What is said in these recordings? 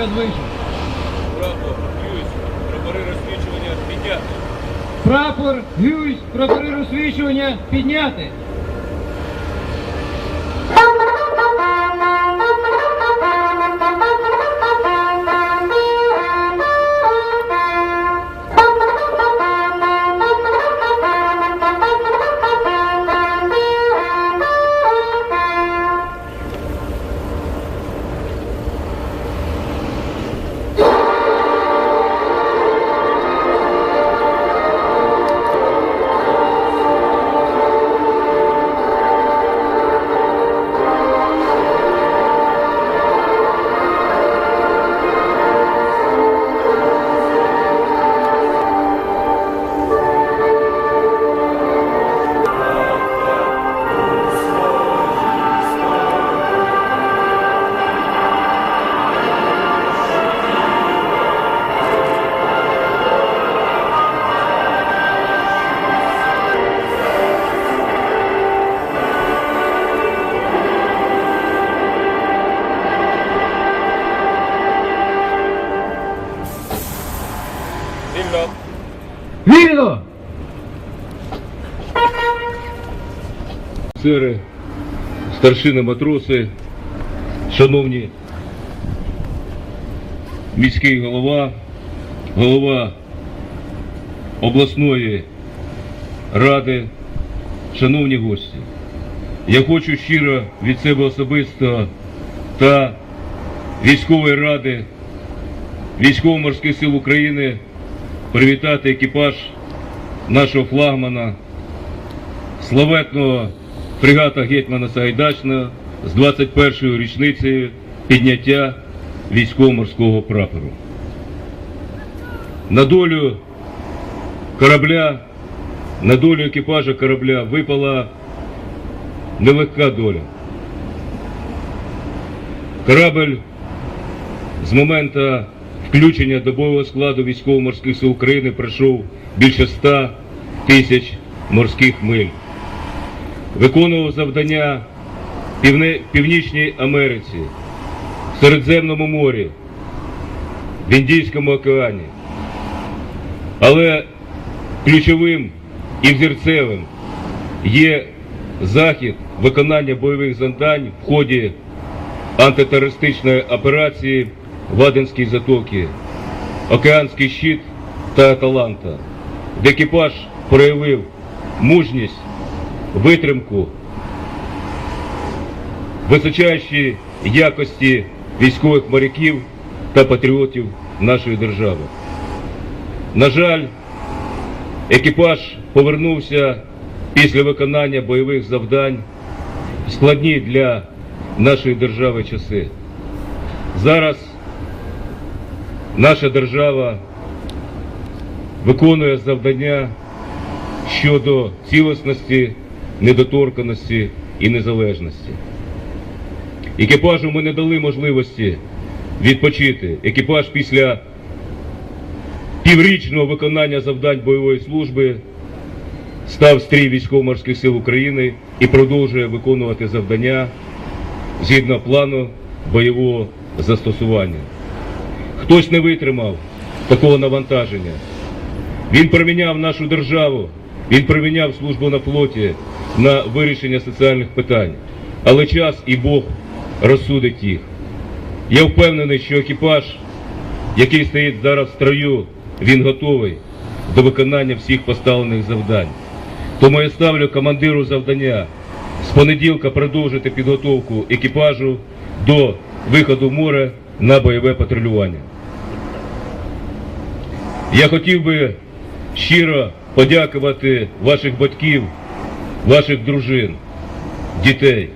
Час вийшов. Прапор, г'юсь, прапори розсвічування підняти. Прапор, гюйс, прапори розсвічування підняти. Вільно. Вільно! Офіцери, старшини матроси, шановні міський голова, голова обласної ради, шановні гості. Я хочу щиро від себе особисто та військової ради військово-морських сил України привітати екіпаж нашого флагмана славетного фрегата Гетьмана Сагайдачного з 21-ю річницею підняття військово-морського прапору. На долю корабля, на долю екіпажа корабля випала нелегка доля. Корабль з моменту включення до бойового складу військово-морських сил України пройшов більше 100 тисяч морських миль. Виконував завдання Півне- Північній Америці, в Середземному морі, в Індійському океані. Але ключовим і взірцевим є захід виконання бойових завдань в ході антитерористичної операції в Аденській затокі, Океанський щит та Аталанта, де екіпаж проявив мужність, витримку, височайші якості військових моряків та патріотів нашої держави. На жаль, екіпаж повернувся після виконання бойових завдань складні для нашої держави часи. Зараз наша держава виконує завдання щодо цілісності, недоторканості і незалежності. Екіпажу ми не дали можливості відпочити. Екіпаж після піврічного виконання завдань бойової служби став стрій військово-морських сил України і продовжує виконувати завдання згідно плану бойового застосування. Хтось не витримав такого навантаження. Він проміняв нашу державу, він проміняв службу на флоті на вирішення соціальних питань. Але час і Бог розсудить їх. Я впевнений, що екіпаж, який стоїть зараз в строю, він готовий до виконання всіх поставлених завдань. Тому я ставлю командиру завдання з понеділка продовжити підготовку екіпажу до виходу в море на бойове патрулювання. Я хотів би щиро подякувати ваших батьків, ваших дружин, дітей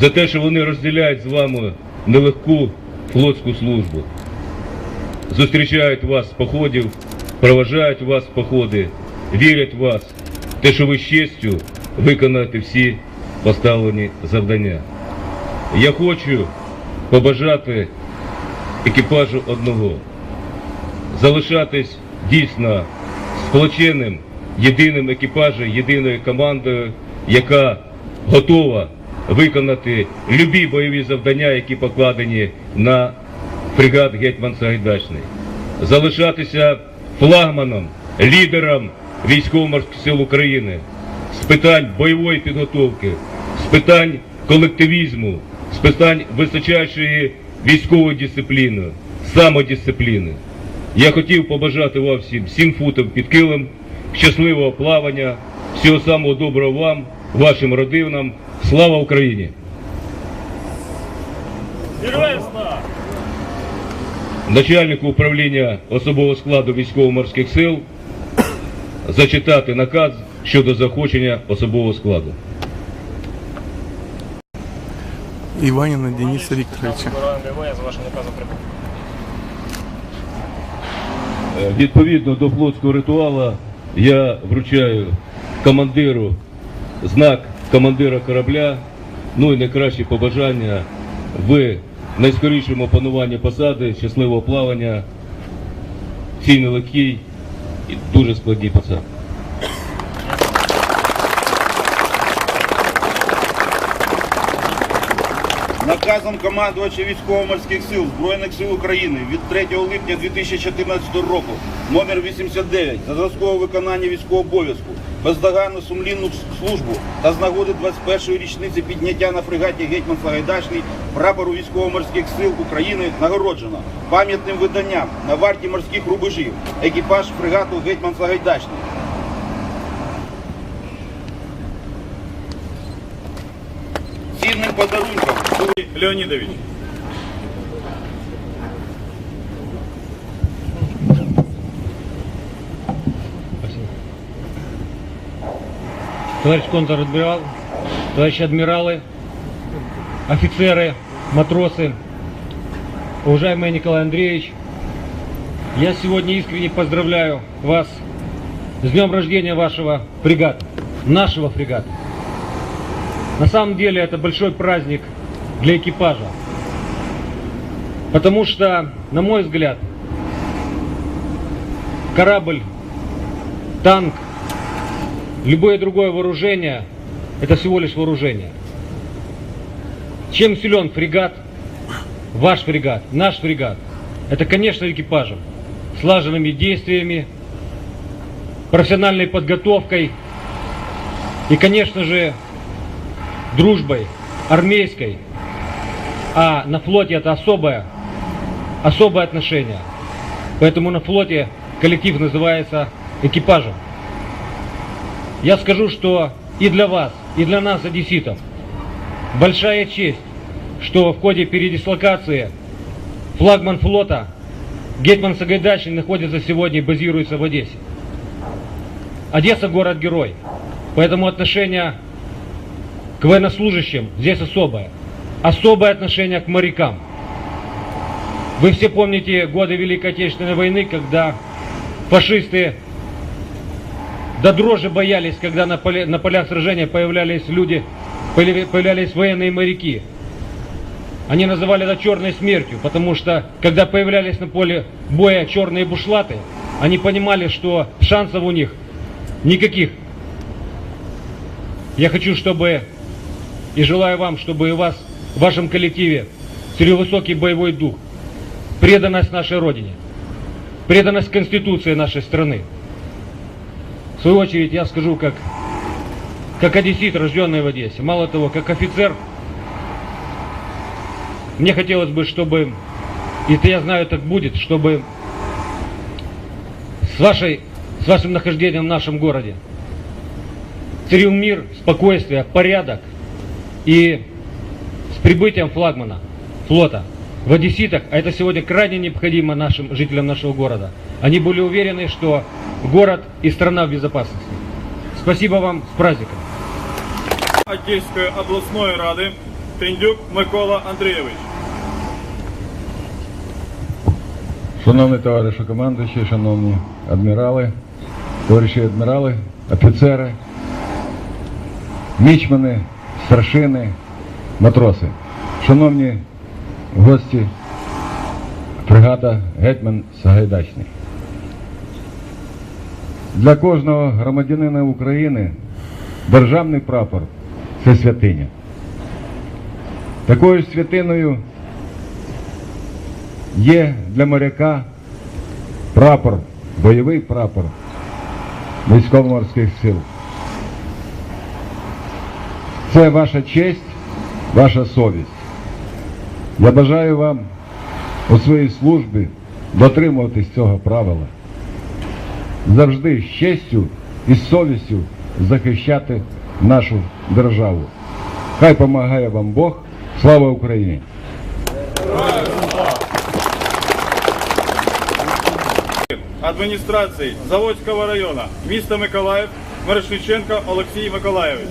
за те, що вони розділяють з вами нелегку флотську службу. Зустрічають вас з походів, проважають вас в походи, вірять в вас, те, що ви з честю виконаєте всі поставлені завдання. Я хочу побажати екіпажу одного залишатись дійсно сплоченим, єдиним екіпажем, єдиною командою, яка готова виконати любі бойові завдання, які покладені на фрегат Гетьман Сагайдачний. Залишатися флагманом, лідером військово-морських сил України з питань бойової підготовки, з питань колективізму, з питань височайшої військової дисципліни, самодисципліни. Я хотів побажати вам всім сім футів під килим, щасливого плавання, всього самого доброго вам, вашим родинам. Слава Україні! Начальнику управління особового складу військово-морських сил зачитати наказ щодо заохочення особового складу. Иванина Дениса прибув. Е, Відповідно до флотського ритуалу я вручаю командиру знак командира корабля, ну і найкращі побажання в найскорішому опануванні посади, щасливого плавання, цій нелегкій і дуже складній посаді. Наказом командувача військово-морських сил Збройних сил України від 3 липня 2014 року номер 89 за зразкове виконання військового обов'язку, бездоганну сумлінну службу та з нагоди 21-ї річниці підняття на фрегаті Гетьман Сагайдачний прапору військово-морських сил України нагороджено пам'ятним виданням на варті морських рубежів екіпаж фрегату Гетьман Сагайдачний. Цінним подарунком Леонідович. Товарищ контр-адмирал, товарищи адмиралы, офицеры, матросы, уважаемый Николай Андреевич, я сегодня искренне поздравляю вас с днем рождения вашего фрегата, нашего фрегата. На самом деле это большой праздник для экипажа, потому что, на мой взгляд, корабль, танк, Любое другое вооружение – это всего лишь вооружение. Чем силен фрегат, ваш фрегат, наш фрегат? Это, конечно, экипажем, слаженными действиями, профессиональной подготовкой и, конечно же, дружбой армейской. А на флоте это особое, особое отношение. Поэтому на флоте коллектив называется экипажем. Я скажу, что и для вас, и для нас, одесситов, большая честь, что в ходе передислокации флагман флота Гетман Сагайдачный находится сегодня и базируется в Одессе. Одесса город-герой, поэтому отношение к военнослужащим здесь особое. Особое отношение к морякам. Вы все помните годы Великой Отечественной войны, когда фашисты до дрожи боялись, когда на, поле- на полях сражения появлялись люди, появлялись военные моряки. Они называли это черной смертью, потому что, когда появлялись на поле боя черные бушлаты, они понимали, что шансов у них никаких. Я хочу, чтобы и желаю вам, чтобы и вас, в вашем коллективе, царил высокий боевой дух, преданность нашей Родине, преданность Конституции нашей страны. В свою очередь я скажу, как, как одессит, рожденный в Одессе. Мало того, как офицер, мне хотелось бы, чтобы, и это я знаю, так будет, чтобы с, вашей, с вашим нахождением в нашем городе царил мир, спокойствие, порядок и с прибытием флагмана, флота в одесситах, а это сегодня крайне необходимо нашим жителям нашего города, они были уверены, что город и страна в безопасности. Спасибо вам, с праздником! Одеської обласної ради Тендюк Микола Андрійович. Шановний товаришу командуючі, шановні адмірали, товариші адмірали, офіцери, мічмани, Старшини, матроси, шановні гості фрегата Гетьман Сагайдачний. Для кожного громадянина України державний прапор це святиня. Такою ж святиною є для моряка прапор, бойовий прапор військово-морських сил. Це ваша честь, ваша совість. Я бажаю вам у своїй службі дотримуватись цього правила. Завжди з честю і совістю захищати нашу державу. Хай помагає вам Бог. Слава Україні! Адміністрації Заводського району, міста Миколаїв, Мирошниченко Олексій Миколаєвич.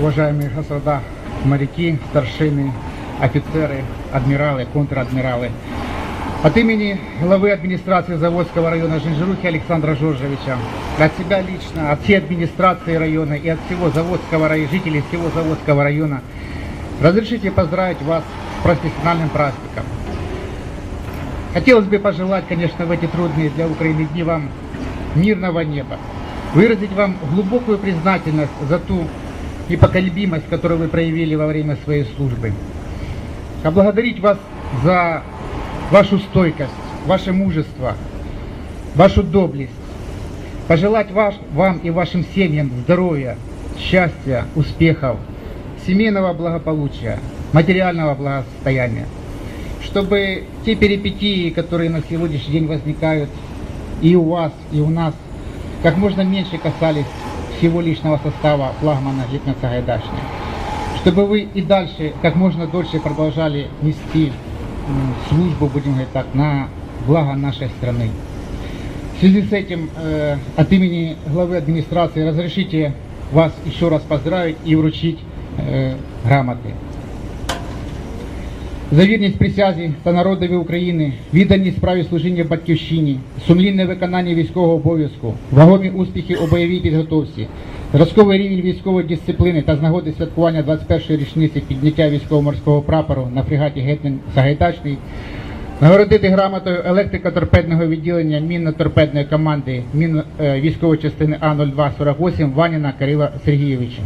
Уважаемые господа моряки, старшины, офицеры, адмиралы, контр-адмиралы. От имени главы администрации Заводского района Жинжирухи Александра Жоржевича, от себя лично, от всей администрации района и от всего Заводского района, жителей всего Заводского района, разрешите поздравить вас с профессиональным праздником. Хотелось бы пожелать, конечно, в эти трудные для Украины дни вам мирного неба, выразить вам глубокую признательность за ту непоколебимость, которую вы проявили во время своей службы. Поблагодарить вас за вашу стойкость, ваше мужество, вашу доблесть. Пожелать ваш, вам и вашим семьям здоровья, счастья, успехов, семейного благополучия, материального благосостояния. Чтобы те перипетии, которые на сегодняшний день возникают и у вас, и у нас, как можно меньше касались всего личного состава флагмана Житна Сагайдачной. Чтобы вы и дальше, как можно дольше продолжали нести службу, будем говорить так, на благо нашей страны. В связи с этим э, от имени главы администрации разрешите вас еще раз поздравить и вручить э, грамоты. За вірність присязі та народові України, відданість справі служіння батьківщині, сумлінне виконання військового обов'язку, вагомі успіхи у бойовій підготовці, зразковий рівень військової дисципліни та з нагоди святкування 21-ї річниці підняття військово-морського прапору на фрегаті Гетмен Сагайдачний, нагородити грамотою електрико-торпедного відділення мінно-торпедної команди мін, е, військової частини А0248 Ваніна Кирила Сергійовича.